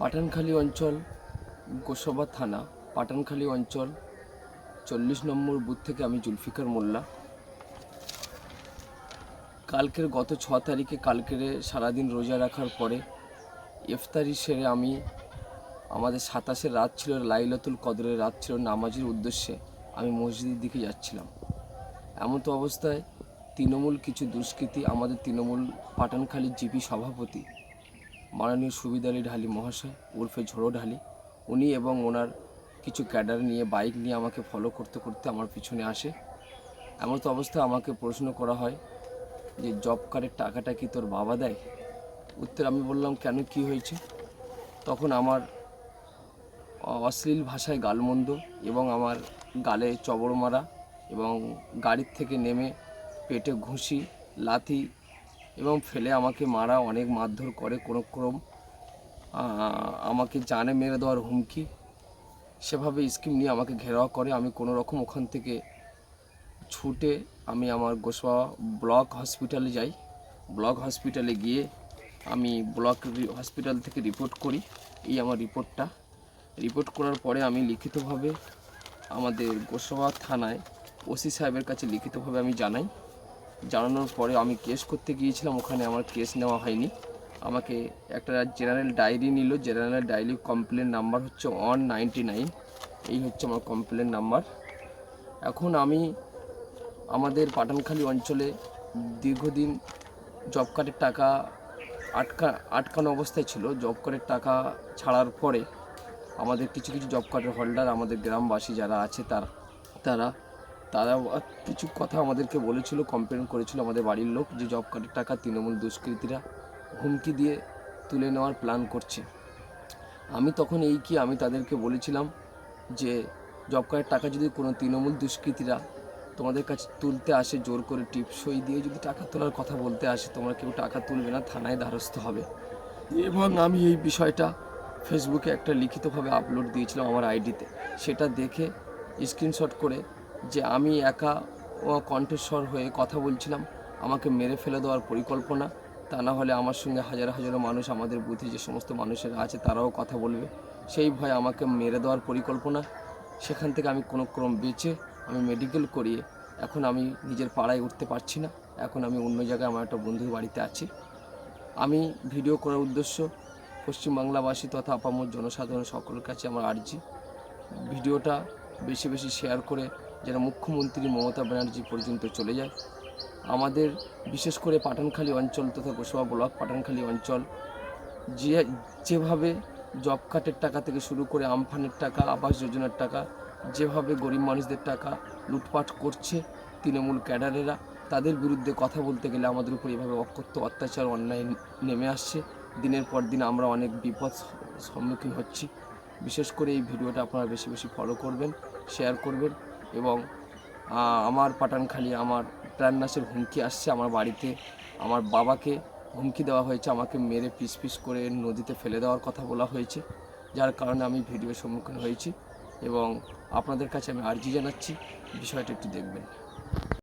পাঠানখালী অঞ্চল, গোসাবা থানা, পাঠানখালী অঞ্চল, চল্লিশ নম্বর বুথ থেকে আমি জুলফিকার মোল্লা। কালকের গত ছ তারিখে কালকের সারাদিন রোজা রাখার পরে ইফতারি সেরে আমি আমাদের সাতাশের রাত ছিল, লাইলাতুল কদরের রাত ছিল, নামাজের উদ্দেশ্যে আমি মসজিদের দিকে যাচ্ছিলাম। এমন তো অবস্থায় তৃণমূল কিছু দুষ্কৃতী আমাদের তৃণমূল পাঠানখালীর জিপি সভাপতি মাননীয় সুবিধা আলী ঢালি মহাশয়, উর্ফে ঝোড়ো ঢালি, উনি এবং ওনার কিছু ক্যাডার নিয়ে, বাইক নিয়ে আমাকে ফলো করতে করতে আমার পিছনে আসে। এমন তো অবস্থায় আমাকে প্রশ্ন করা হয় যে জব কার্ডের টাকাটা কি তোর বাবা দেয়? উত্তর আমি বললাম, কেন, কি হয়েছে? তখন আমার অশ্লীল ভাষায় গালমন্দ এবং আমার গালে চবড় মারা এবং গাড়ির থেকে নেমে পেটে ঘুষি, লাথি এবং ফেলে আমাকে মারা অনেক মারধর করে কোনো ক্রম আমাকে জানে মেরে দেওয়ার হুমকি। সেভাবে স্কিম নিয়ে আমাকে ঘেরাও করে। আমি কোনো রকম ওখান থেকে ছুটে আমি আমার গোসবা ব্লক হসপিটালে যাই। ব্লক হসপিটালে গিয়ে আমি ব্লক হসপিটাল থেকে রিপোর্ট করি। এই আমার রিপোর্টটা। রিপোর্ট করার পরে আমি লিখিতভাবে আমাদের গোসবা থানায় ওসি সাহেবের কাছে লিখিতভাবে আমি জানাই। জানানোর পরে আমি কেস করতে গিয়েছিলাম, ওখানে আমার কেস নেওয়া হয়নি। আমাকে একটা জেনারেল ডায়েরি নিল জেনারেল ডায়েরি কমপ্লেন নাম্বার হচ্ছে ওয়ান নাইনটি নাইন এই হচ্ছে আমার কমপ্লেন নাম্বার এখন আমি আমাদের পাঠানখালী অঞ্চলে দীর্ঘদিন জব কার্ডের টাকা আটকা, আটকানো অবস্থায় ছিল। জব কার্ডের টাকা ছাড়ার পরে আমাদের কিছু কিছু জব কার্ডের হোল্ডার আমাদের গ্রামবাসী যারা আছে, তারা তারা তারা কিছু কথা আমাদেরকে বলেছিল কমপ্লেন করেছিল আমাদের বাড়ির লোক যে জব কার্ডের টাকা তৃণমূল দুষ্কৃতীরা হুমকি দিয়ে তুলে নেওয়ার প্ল্যান করছে। আমি তখন এই কি আমি তাদেরকে বলেছিলাম যে জব কার্ডের টাকা যদি কোনো তৃণমূল দুষ্কৃতীরা তোমাদের কাছে তুলতে আসে, জোর করে টিপসই দিয়ে যদি টাকা তোলার কথা বলতে আসে, তোমরা কেউ টাকা তুলবে না, থানায় দ্বারস্থ হবে। এবং আমি এই বিষয়টা ফেসবুকে একটা লিখিতভাবে আপলোড দিয়েছিলাম আমার আইডিতে সেটা দেখে স্ক্রিনশট করে যে আমি একা ও কণ্ঠস্বর হয়ে কথা বলছিলাম, আমাকে মেরে ফেলে দেওয়ার পরিকল্পনা। তা না হলে আমার সঙ্গে হাজার হাজারো মানুষ আমাদের বুথে যে সমস্ত মানুষেরা আছে তারাও কথা বলবে। সেই ভয়ে আমাকে মেরে দেওয়ার পরিকল্পনা। সেখান থেকে আমি কোনো ক্রম বেঁচে আমি মেডিকেল করিয়ে এখন আমি নিজের পাড়ায় উঠতে পারছি না। এখন আমি অন্য জায়গায় আমার একটা বন্ধুর বাড়িতে আছি। আমি ভিডিও করার উদ্দেশ্য পশ্চিমবাংলাবাসী তথা আপামর জনসাধারণ সকলের কাছে আমার আর্জি। ভিডিওটা বেশি বেশি শেয়ার করে যেন মুখ্যমন্ত্রী মমতা ব্যানার্জি পর্যন্ত চলে যায়। আমাদের বিশেষ করে পাঠানখালী অঞ্চল তথা গোসবা ব্লক পাঠানখালী অঞ্চল, যে, যেভাবে জব কার্ডের টাকা থেকে শুরু করে আমফানের টাকা, আবাস যোজনার টাকা, যেভাবে গরিব মানুষদের টাকা লুটপাট করছে তৃণমূল ক্যাডারেরা, তাদের বিরুদ্ধে কথা বলতে গেলে আমাদের উপর এভাবে অকথ্য, অত্যাচার, অন্যায় নেমে আসছে। দিনের পর দিন আমরা অনেক বিপদ সম্মুখীন হচ্ছি। বিশেষ করে এই ভিডিওটা আপনারা বেশি বেশি ফলো করবেন শেয়ার করবেন। এবং আমার পাঠানখালি, আমার প্রাণনাশের হুমকি আসছে আমার বাড়িতে। আমার বাবাকে হুমকি দেওয়া হয়েছে, আমাকে মেরে পিস পিস করে নদীতে ফেলে দেওয়ার কথা বলা হয়েছে, যার কারণে আমি ভিডিওর সম্মুখীন হয়েছি এবং আপনাদের কাছে আমি আর্জি জানাচ্ছি, বিষয়টা একটু দেখবেন।